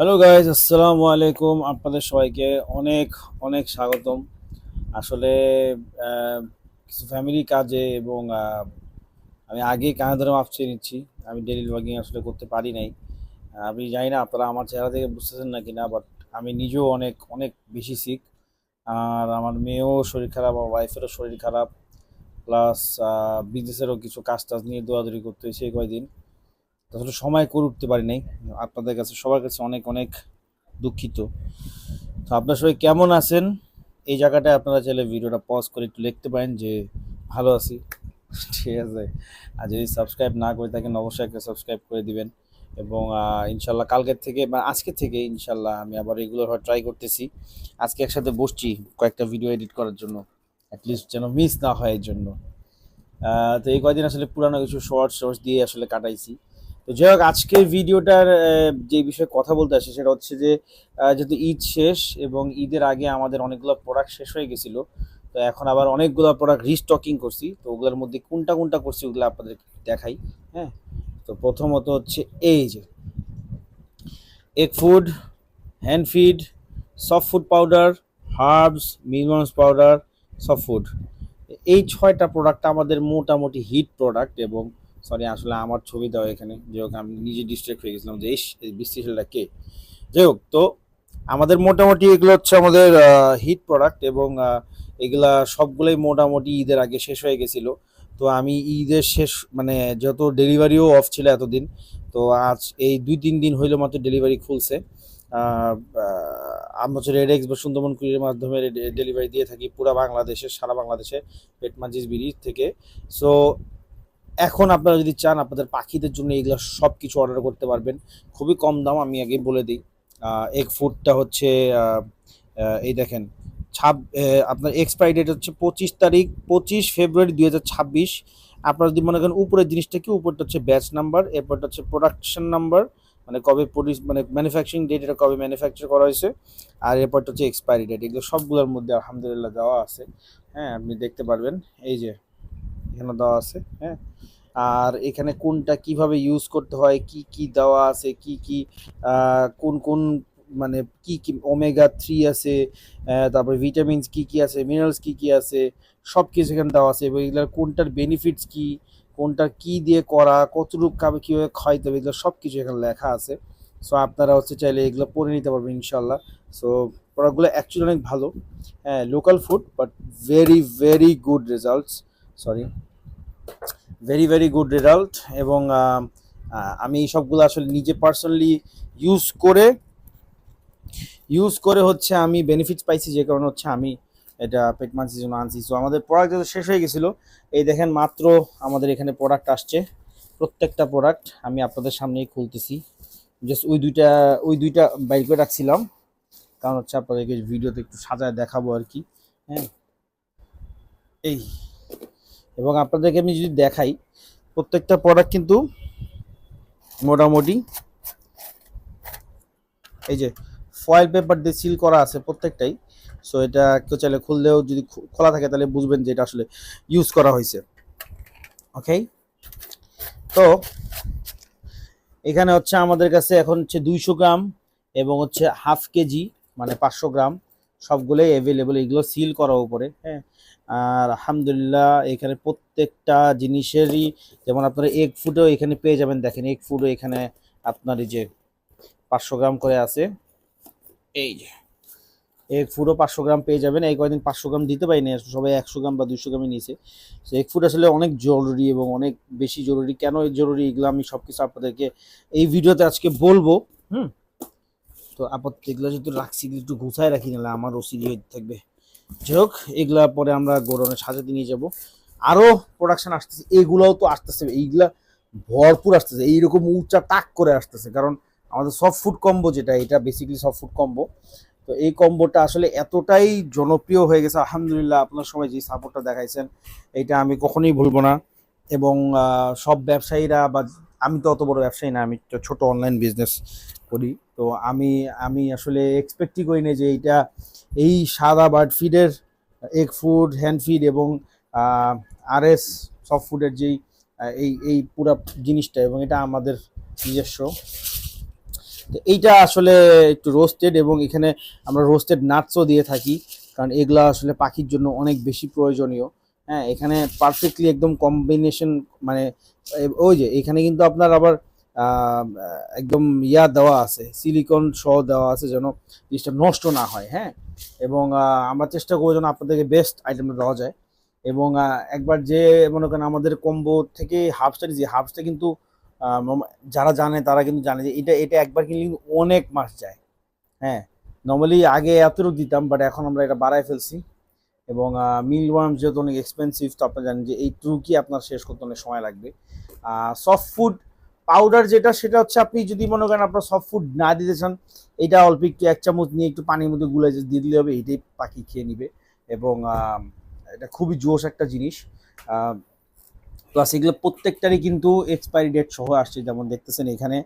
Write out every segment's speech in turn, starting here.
Hello guys আসসালামু আলাইকুম আপনাদের সবাইকে অনেক অনেক স্বাগতম। আসলে কিছু ফ্যামিলি কাজে এবং আমি আগেই কানে ধরে মাপ চেয়ে নিচ্ছি। আমি ডেলি ব্লগিং আসলে করতে পারি নাই। আমি জানি না আপনারা আমার চেহারা থেকে বুঝতেছেন না কিনা বাট আমি নিজেও অনেক অনেক বেশি সিক আর আমার মেয়েও শরীর খারাপ, আমার ওয়াইফেরও শরীর খারাপ। প্লাস বিজনেসেরও কিছু কাজ টাজ নিয়ে দৌড়াদৌড়ি করতে হয়েছে কয়দিন। আসলে সময় করে উঠতে পারি নাই। আপনাদের কাছে, সবার কাছে অনেক অনেক দুঃখিত। তো আপনার সবাই কেমন আছেন? এই জায়গাটায় আপনারা চাইলে ভিডিওটা পজ করে একটু লিখতে পারেন যে, ভালো আছি? ঠিক আছে। আর যদি সাবস্ক্রাইব না করে থাকেন, অবশ্যই একটা সাবস্ক্রাইব করে দিবেন। এবং ইনশাল্লাহ কালকের থেকে বা আজকে থেকে ইনশাল্লাহ আমি আবার রেগুলার হওয়ার ট্রাই করতেছি। আজকে একসাথে বসছি কয়েকটা ভিডিও এডিট করার জন্য। অ্যাটলিস্ট যেন মিস না হয় এর জন্য। তো এই কয়দিন আসলে পুরানো কিছু শর্টস শর্টস দিয়ে আসলে কাটাইছি। তো যাই হোক, আজকের ভিডিওটার যে বিষয়ে কথা বলতে আসে সেটা হচ্ছে যে যেহেতু ঈদ শেষ এবং ঈদের আগে আমাদের অনেকগুলো প্রোডাক্ট শেষ হয়ে গেছিল, তো এখন আবার অনেকগুলো প্রোডাক্ট রিস্টকিং করছি, তো ওগুলোর মধ্যে কোনটা কোনটা করছি ওগুলো আপনাদের দেখাই হ্যাঁ? তো প্রথমত হচ্ছে এই যে egg food hand feed soft food powder herbs মিলমন্স powder soft food এই ছয়টা প্রোডাক্ট আমাদের মোটামুটি হিট প্রোডাক্ট এবং সরি আসলে আমার ছবি দেওয়া এখানে। যাই হোক, আমি নিজে ডিস্ট্রাক্ট হয়ে গেছিলাম যে এই বৃষ্টিশালটা কে? যাই হোক, তো আমাদের মোটামুটি এগুলো হচ্ছে আমাদের হিট প্রোডাক্ট এবং এগুলা সবগুলোই মোটামুটি ঈদের আগে শেষ হয়ে গেছিল। তো আমি ঈদের শেষ মানে যত ডেলিভারিও অফ ছিল এতদিন, তো আজ এই দুই তিন দিন হইল মাত্র ডেলিভারি খুলছে। আমরা হচ্ছে রেড এক্স বা সুন্দরবন কুরিয়ার মাধ্যমে ডেলিভারি দিয়ে থাকি পুরো বাংলাদেশে, সারা বাংলাদেশে পেটমাজিস ব্রিজ থেকে। সো এখন আপনারা যদি চান আপনাদের পাখিদের জন্য এগুলো সব কিছু অর্ডার করতে পারবেন। খুবই কম দাম, আমি আগে বলে দিই। এগ ফুডটা হচ্ছে এই দেখেন, ছাব আপনার এক্সপায়ারি ডেট হচ্ছে পঁচিশ তারিখ, পঁচিশ ফেব্রুয়ারি দুই হাজার ছাব্বিশ। আপনারা যদি মনে করেন উপরের জিনিসটা কি, উপরটা হচ্ছে ব্যাচ নাম্বার এরপরটা হচ্ছে প্রোডাকশন নাম্বার মানে কবে প্রডিউস মানে ম্যানুফ্যাকচারিং ডেট এটা কবে ম্যানুফ্যাকচার করা হয়েছে, আর এরপরটা হচ্ছে এক্সপায়ারি ডেট এগুলো সবগুলোর মধ্যে আলহামদুলিল্লাহ দেওয়া আছে। হ্যাঁ আপনি দেখতে পারবেন। এই যে এখানে দেওয়া আছে হ্যাঁ? আর এখানে কোনটা কীভাবে ইউজ করতে হয়, কি কি দেওয়া আছে, কি কি কোন কোন মানে কি কি ওমেগা থ্রি আছে তারপরে ভিটামিনস কি কি আছে মিনারেলস কি কি আছে সব কিছু এখানে দেওয়া আছে। এবং এগুলোর কোনটার বেনিফিটস কি, কোনটা কি দিয়ে করা, কতটুকু খাবে, কীভাবে খাইতে হবে, এগুলো সব কিছু এখানে লেখা আছে। সো আপনারা হচ্ছে চাইলে এগুলো পড়ে নিতে পারবেন ইনশাল্লাহ সো প্রোডাক্টগুলো অ্যাকচুয়ালি অনেক ভালো হ্যাঁ local food but very very good results sorry very very good result এবং আমি এই সবগুলো আসলে নিজে পার্সোনালি ইউজ করে ইউজ করে হচ্ছে আমি বেনিফিটস পাইছি যে কারণে হচ্ছে আমি এটা পেট মানসির জন্য আনছি। সো আমাদের প্রোডাক্ট যত শেষ হয়ে গেছিল, এই দেখেন মাত্র আমাদের এখানে প্রোডাক্ট আসছে। প্রত্যেকটা প্রোডাক্ট আমি আপনাদের সামনেই খুলতেছি। জাস্ট ওই দুইটা ওই দুইটা বাইর করে রাখছিলাম। কারণ হচ্ছে আপনাদেরকে ভিডিওতে একটু সাজায় দেখাবো আর কি। হ্যাঁ। এই। এবং আপনাদেরকে আমি যদি দেখাই, প্রত্যেকটা প্রোডাক্ট কিন্তু মোটামুটি এই যে ফয়েল পেপার দিয়ে সিল করা আছে প্রত্যেকটাই। সো এটা কেউ চাইলে খুললেও যদি খোলা থাকে তাহলে বুঝবেন যে এটা আসলে ইউজ করা হয়েছে। ওকে তো, এখানে হচ্ছে আমাদের কাছে এখন হচ্ছে দুইশো গ্রাম এবং হচ্ছে হাফ কেজি মানে পাঁচশো গ্রাম, সবগুলোই অ্যাভেলেবল এগুলো সিল করা উপরে। হ্যাঁ? আর আলহামদুলিল্লাহ এখানে প্রত্যেকটা জিনিসেরই যেমন আপনারা এগ ফুডও এখানে পেয়ে যাবেন। দেখেন এগ ফুডও এখানে আপনার এই যে পাঁচশো গ্রাম করে আছে। এই যে। এগ ফুডও পাঁচশো গ্রাম পেয়ে যাবেন। এই কয়দিন পাঁচশো গ্রাম দিতে পারিনি সবাই একশো গ্রাম বা দুশো গ্রামই নিয়েছে। তো এগ ফুড আসলে অনেক জরুরি এবং অনেক বেশি জরুরি। কেন জরুরি? এগুলো আমি সব কিছু আপনাদেরকে এই ভিডিওতে আজকে বলব। হুম? তো আপাতত এগুলো যেহেতু রাখছি একটু গুছায় রাখি নাহলে আমার ওসিডি হয়ে থাকবে। যাই হোক, এগুলা পরে আমরা গোডাউনে সাজাতে নিয়ে যাব। আরও প্রোডাকশন আসতেছে, এগুলাও তো আসতেছে, এইগুলা ভরপুর আসতেছে, এইরকম উঁচা টাক করে আসতেছে, কারণ আমাদের সফট ফুড কম্বো যেটা, এটা বেসিক্যালি সফট ফুড কম্বো তো এই কম্বোটা আসলে এতটাই জনপ্রিয় হয়ে গেছে, আলহামদুলিল্লাহ, আপনার সবাই যে সাপোর্টটা দেখাইছেন, এটা আমি কখনোই ভুলবো না। এবং সব ব্যবসায়ীরা বা, আমি তো অত বড় ব্যবসায়ী না, আমি তো ছোট অনলাইন বিজনেস করি। তো আমি আমি আসলে এক্সপেক্টই করি না যে এইটা, এই সাদা বার্ড ফিডের এগ ফুড হ্যান্ড ফিড এবং আর এস সফট ফুডের যেই এই এই পুরা জিনিসটা এবং এটা আমাদের নিজস্ব। তো এইটা আসলে একটু রোস্টেড এবং এখানে আমরা রোস্টেড নাটসও দিয়ে থাকি, কারণ এগুলা আসলে পাখির জন্য অনেক বেশি প্রয়োজনীয়। হ্যাঁ এখানে পারফেক্টলি একদম কম্বিনেশন মানে ওই যে, এখানে কিন্তু আপনার আবার একদম ইয়া দেওয়া আছে সিলিকন সহ দেওয়া আছে যেন জিনিসটা নষ্ট না হয় হ্যাঁ? এবং আমরা চেষ্টা করব যেন আপনাদেরকে বেস্ট আইটেমটা দেওয়া যায়। এবং একবার যে, মনে করেন আমাদের কম্বো থেকে হাফসটা যে হাফসটা কিন্তু যারা জানে তারা কিন্তু জানে যে, এটা এটা একবার কিনলে কিন্তু অনেক মাস যায় হ্যাঁ? নর্মালি আগে এতটুকু দিতাম বাট এখন আমরা এটা বাড়ায় ফেলছি। এবং মিল ওয়ার্ম যেহেতু অনেক এক্সপেন্সিভ তো আপনারা জানেন যে এই ট্রুকি আপনার শেষ করতে অনেক সময় লাগবে। সফট ফুড পাউডার যেটা, সেটা হচ্ছে আপনি যদি মনে করেন আপনার সফট ফুড না দিতে চান, এটা অল্প একটু এক চামচ নিয়ে একটু পানির মধ্যে গুলে দিয়ে দিলে হবে, এটাই পাখি খেয়ে নিবে। এবং এটা খুবই জোশ একটা জিনিস। প্লাস এগুলো প্রত্যেকটারই কিন্তু এক্সপায়ারি ডেট সহ আসছে, যেমন দেখতেছেন এখানে।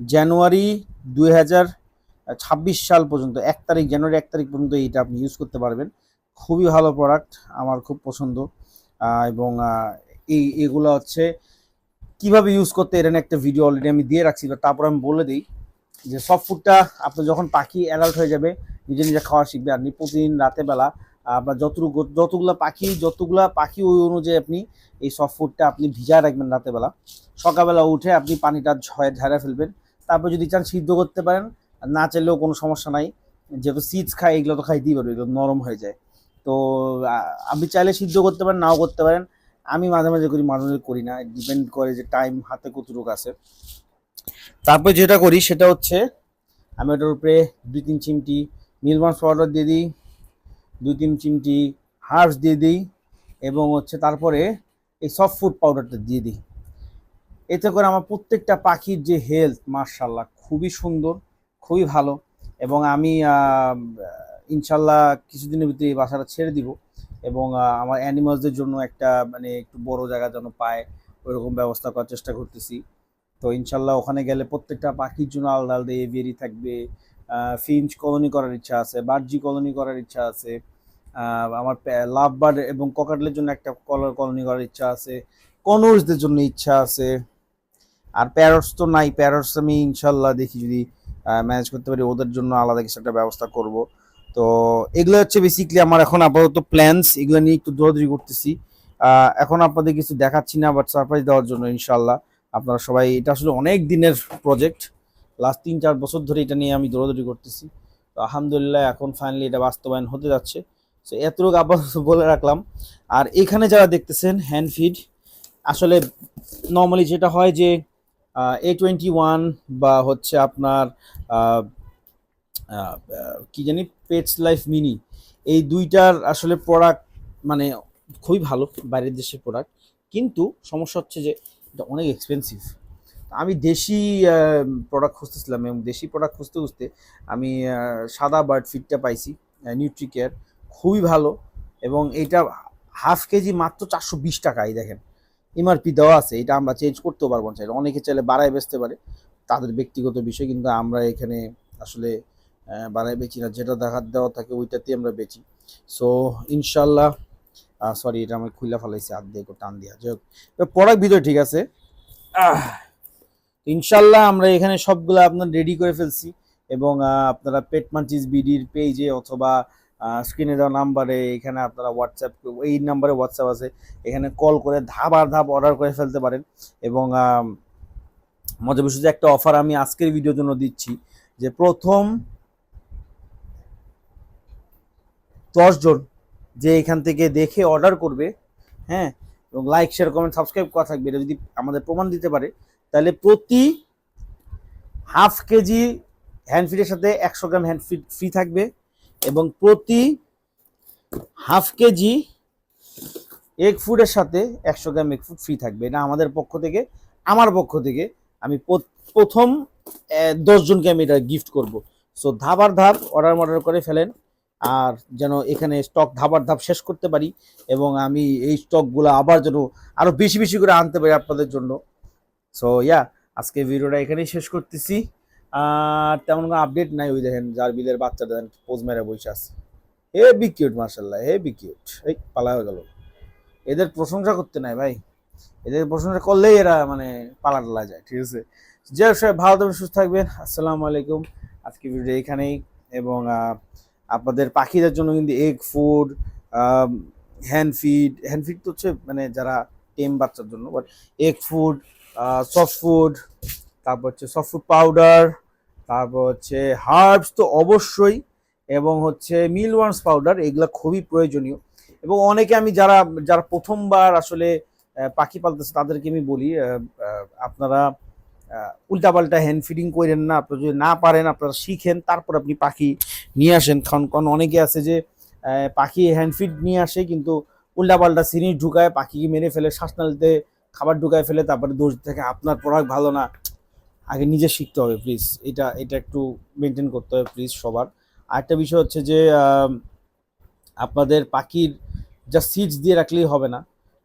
জানুয়ারি দুই ছাব্বিশ সাল পর্যন্ত, এক তারিখ জানুয়ারি এক তারিখ পর্যন্ত এইটা আপনি ইউজ করতে পারবেন। খুবই ভালো প্রোডাক্ট আমার খুব পছন্দ। এবং এই, এগুলো হচ্ছে কীভাবে ইউজ করতে এর একটা ভিডিও অলরেডি আমি দিয়ে রাখছি তারপর আমি বলে দিই যে সব ফুডটা আপনার যখন পাখি অ্যালার্ট হয়ে যাবে, নিজে নিজে খাওয়া শিখবে। আপনি প্রতিদিন রাতে বেলা, আপনার যতটুকু যতগুলো পাখি যতগুলো পাখি ওই অনুযায়ী আপনি এই সফট ফুডটা আপনি ভিজায় রাখবেন রাতে বেলা। সকালবেলা উঠে আপনি পানিটা ঝয় ঝাড়া ফেলবেন। তারপর যদি চান সিদ্ধ করতে পারেন, না চাইলেও কোনো সমস্যা নাই। যেহেতু সিডস খায়, এগুলো তো খাই খাইতেই পারবে, এগুলো নরম হয়ে যায়। তো আপনি চাইলে সিদ্ধ করতে পারেন, নাও করতে পারেন। আমি মাঝে মাঝে করি, মাঝে মাঝে করি না। ডিপেন্ড করে যে টাইম হাতে কতটুকু আছে। তারপর যেটা করি, সেটা হচ্ছে আমি ওটার উপরে দুই তিন চিমটি মিলমাস পাউডার দিয়ে দিই, দুই তিন চিমটি হার্বস দিয়ে দিই এবং হচ্ছে তারপরে এই সফট ফুড পাউডারটা দিয়ে দিই। এতে করে আমার প্রত্যেকটা পাখির যে হেলথ মার্শাল্লাহ খুবই সুন্দর, খুবই ভালো এবং আমি ইনশাল্লাহ কিছুদিনের ভিতরে এই বাসাটা ছেড়ে দিব। এবং আমার অ্যানিমালসদের জন্য একটা মানে একটু বড় জায়গা যেন পায়, ওইরকম ব্যবস্থা করার চেষ্টা করতেছি। তো ইনশাল্লাহ ওখানে গেলে প্রত্যেকটা পাখির জন্য আলাদা আলাদা এভিয়ারি থাকবে ফিঞ্চ কলোনি করার ইচ্ছা আছে বার্জি কলোনি করার ইচ্ছা আছে আমার লাভ বার্ড এবং ককাটলের জন্য একটা কলার কলোনি করার ইচ্ছা আছে কনর্সদের জন্য ইচ্ছা আছে। আর প্যারটস তো নাই প্যারটস আমি ইনশাল্লাহ দেখি যদি ম্যানেজ করতে পারি, ওদের জন্য আলাদা কিছু একটা ব্যবস্থা করব। তো এগুলো হচ্ছে বেসিকলি আমার এখন আপাতত প্ল্যানস এগুলো নিয়ে একটু দৌড়াদৌড়ি করতেছি। এখন আপনাদের কিছু দেখাচ্ছি না বাট সারপ্রাইজ দেওয়ার জন্য ইনশাল্লাহ আপনারা সবাই, এটা আসলে অনেক দিনের প্রজেক্ট লাস্ট তিন চার বছর ধরে এটা নিয়ে আমি দৌড়াদৌড়ি করতেছি। তো আলহামদুলিল্লাহ এখন ফাইনালি এটা বাস্তবায়ন হতে যাচ্ছে। সো এতটুকু আপাতত বলে রাখলাম। আর এখানে যারা দেখতেছেন হ্যান্ড ফিড আসলে নর্মালি যেটা হয় যে এ টোয়েন্টি ওয়ান বা হচ্ছে আপনার কি জানি পেটস লাইফ মিনি এই দুইটার আসলে প্রোডাক্ট মানে খুবই ভালো, বাইরের দেশের প্রোডাক্ট কিন্তু সমস্যা হচ্ছে যে, এটা অনেক এক্সপেন্সিভ আমি দেশি প্রোডাক্ট খুঁজতেছিলাম এবং দেশি প্রোডাক্ট খুঁজতে খুঁজতে আমি সাদা বার্ড ফিডটা পাইছি নিউট্রি কেয়ার খুবই ভালো এবং এটা হাফ কেজি মাত্র চারশো বিশ টাকাই দেখেন। এমআরপি দেওয়া আছে, এটা আমরা চেঞ্জ করতেও পারব না। চাইলে অনেকে চাইলে বাড়ায় বেচতে পারে, তাদের ব্যক্তিগত বিষয়, কিন্তু আমরা এখানে আসলে বাড়ায় বেচি না। যেটা দেখার দেওয়া থাকে, ওইটাতেই আমরা বেচি। সো ইনশাল্লাহ সরি এটা আমি খুলে ফেলাইছি, হাত দিয়ে টান দিয়া। যাই হোক প্রোডাক্ট ভিতরে ঠিক আছে। ইনশাল্লাহ আমরা এখানে সবগুলো আপনার রেডি করে ফেলছি এবং আপনারা পেট মাঞ্চিস বিডির পেজে অথবা স্ক্রিনে দেওয়া নাম্বারে এখানে আপনারা হোয়াটসঅ্যাপ এই নাম্বারে হোয়াটসঅ্যাপ আছে। এখানে কল করে ধাপ আর ধাপ অর্ডার করে ফেলতে পারেন এবং বিষয় যে একটা অফার আমি আজকের ভিডিওর জন্য দিচ্ছি যে প্রথম দশজন যে এখান থেকে দেখে অর্ডার করবে হ্যাঁ? এবং লাইক শেয়ার কমেন্ট সাবস্ক্রাইব করা থাকবে। এটা যদি আমাদের প্রমাণ দিতে পারে, তাহলে প্রতি হাফ কেজি হ্যান্ড ফিডের সাথে একশো গ্রাম হ্যান্ড ফিড ফ্রি থাকবে এবং প্রতি হাফ কেজি এগ ফুডের সাথে একশো গ্রাম এগ ফুড ফ্রি থাকবে। এটা আমাদের পক্ষ থেকে, আমার পক্ষ থেকে আমি প্র- প্রথম দশজনকে আমি এটা গিফট করব। সো ধাবার ধাপ অর্ডার মর্ডার করে ফেলেন। আর যেন এখানে স্টক ধাবার ধাপ শেষ করতে পারি এবং আমি এই স্টকগুলো আবার যেন আরও বেশি বেশি করে আনতে পারি আপনাদের জন্য। সো ইয়া আজকে ভিডিওটা এখানেই শেষ করতেছি। আর তেমন কোনো আপডেট নাই, ওই দেখেন, যার বিলের বাচ্চাটা দেখেন, পোজ মেরে বসে আছে। হে বি কিউট মার্শাল্লাহ হে বি কিউট এই, পালা হয়ে গেল। এদের প্রশংসা করতে নাই ভাই। এদের প্রশংসা করলেই এরা মানে পালা টালা যায়, ঠিক আছে? যে সবাই ভালো থাকবেন, সুস্থ থাকবেন। আসসালামু আলাইকুম। আজকে ভিডিও এখানেই এবং আপনাদের পাখিদের জন্য কিন্তু egg food hand feed hand feed তো হচ্ছে মানে যারা টেম বাচ্চার জন্য but egg food soft food তারপর হচ্ছে সফট ফুড পাউডার তারপর হচ্ছে হার্বস তো অবশ্যই, এবং হচ্ছে মিল ওয়ার্মস পাউডার এগুলো খুবই প্রয়োজনীয়। এবং অনেকে আমি যারা যারা প্রথমবার আসলে পাখি পালতেছে তাদেরকে আমি বলি আপনারা উল্টাপাল্টা হ্যান্ড ফিডিং করেন না, আপনারা যদি না পারেন, আপনারা শিখেন, তারপর আপনি পাখি নিয়ে আসেন। কারণ কারণ অনেকে আছে যে পাখি হ্যান্ড ফিড নিয়ে আসে, কিন্তু উল্টাপাল্টা সিরিজ ঢুকায়, পাখিকে মেরে ফেলে, শ্বাসনালীতে খাবার ঢুকায় ফেলে, তারপরে দোষ থেকে, আপনার প্রোডাক্ট ভালো না। আগে নিজে শিখতে হবে প্লিজ এটা এটা একটু মেনটেন করতে হবে প্লিজ সবার। আরেকটা বিষয় হচ্ছে যে আপনাদের পাখির যা সিডস দিয়ে রাখলেই হবে না।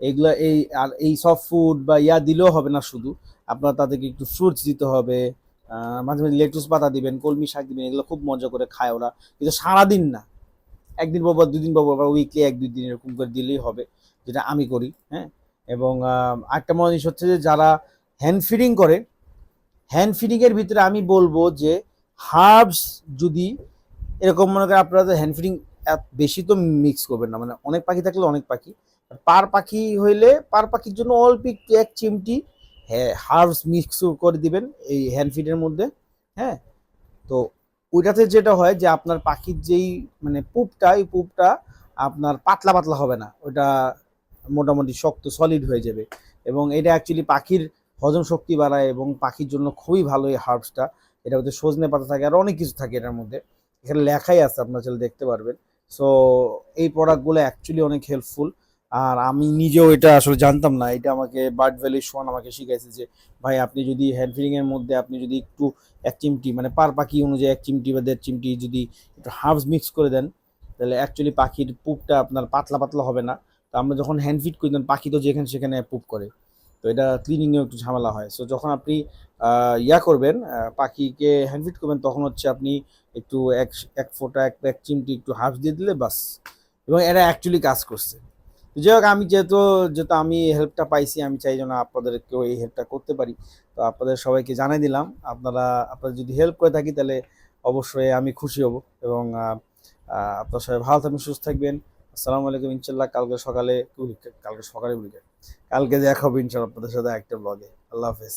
এগুলা এই আর এই সব ফুড বা ইয়া দিলেও হবে না শুধু। আপনার তাদেরকে একটু ফ্রুটস দিতে হবে মাঝে মাঝে লেটুস পাতা দিবেন, কলমি শাক দিবেন, এগুলো খুব মজা করে খায় ওরা। কিন্তু সারাদিন না, একদিন বাবা দুদিন বাবা বা উইকলি এক দুই দিন এরকম করে দিলেই হবে, যেটা আমি করি হ্যাঁ? এবং আরেকটা মজা জিনিস হচ্ছে যে যারা হ্যান্ড ফিডিং করে হ্যান্ড ফিডিংয়ের ভিতরে আমি বলব যে হার্বস যদি এরকম মনে করেন আপনারা তো হ্যান্ড ফিডিং বেশি তো মিক্স করবেন না মানে অনেক পাখি থাকলে অনেক পাখি পার পাখি হইলে পার পাখির জন্য অল্প একটু এক চিমটি হ্যাঁ হার্বস মিক্স করে দিবেন এই হ্যান্ড ফিডের মধ্যে হ্যাঁ? তো ওইটাতে যেটা হয় যে আপনার পাখির যেই মানে পুপটা, এই পুপটা আপনার পাতলা পাতলা হবে না, ওটা মোটামুটি শক্ত সলিড হয়ে যাবে। এবং এটা অ্যাকচুয়ালি পাখির হজম শক্তি বাড়ায় এবং পাখির জন্য খুবই ভালো এই হার্বসটা এটা মধ্যে সজনে পাতা থাকে আর অনেক কিছু থাকে এটার মধ্যে। এখানে লেখাই আছে, আপনারা চাইলে দেখতে পারবেন। সো এই প্রোডাক্টগুলো অ্যাকচুয়ালি অনেক হেল্পফুল আর আমি নিজেও এটা আসলে জানতাম না। এটা আমাকে বার্ড ভ্যালি সোয়ান আমাকে শিখাইছে যে, ভাই, আপনি যদি হ্যান্ড ফিডিং এর মধ্যে আপনি যদি একটু এক চিমটি মানে পার পাখি অনুযায়ী এক চিমটি বা দেড় চিমটি যদি একটু হার্বস মিক্স করে দেন, তাহলে অ্যাকচুয়ালি পাখির পুপটা আপনার পাতলা পাতলা হবে না। তো আমরা যখন হ্যান্ড ফিড করি, তখন পাখি তো যেখানে সেখানে পুপ করে। তো এটা ক্লিনিংয়েও একটু ঝামেলা হয়। সো যখন আপনি ইয়া করবেন পাখিকে হ্যান্ড ফিড করবেন, তখন হচ্ছে আপনি একটু এক এক ফোঁটা, এক এক চিমটি একটু হাফ দিয়ে দিলে বাস। এবং এটা অ্যাকচুয়ালি কাজ করছে। যাই হোক আমি যেহেতু যেহেতু আমি হেল্পটা পাইছি আমি চাই যেন আপনাদেরকেও এই হেল্পটা করতে পারি। তো আপনাদের সবাইকে জানাই দিলাম। আপনারা আপনারা যদি হেল্প করে থাকি তাহলে অবশ্যই আমি খুশি হব এবং আহ, সবাই ভালো থাকবেন সুস্থ থাকবেন। আসসালামু আলাইকুম ইনশাল্লাহ কালকে সকালে কালকে সকালে বলি কালকে দেখা হবে ইনশাল্লাহ আপনাদের সাথে একটা ব্লগে আল্লাহ হাফেজ।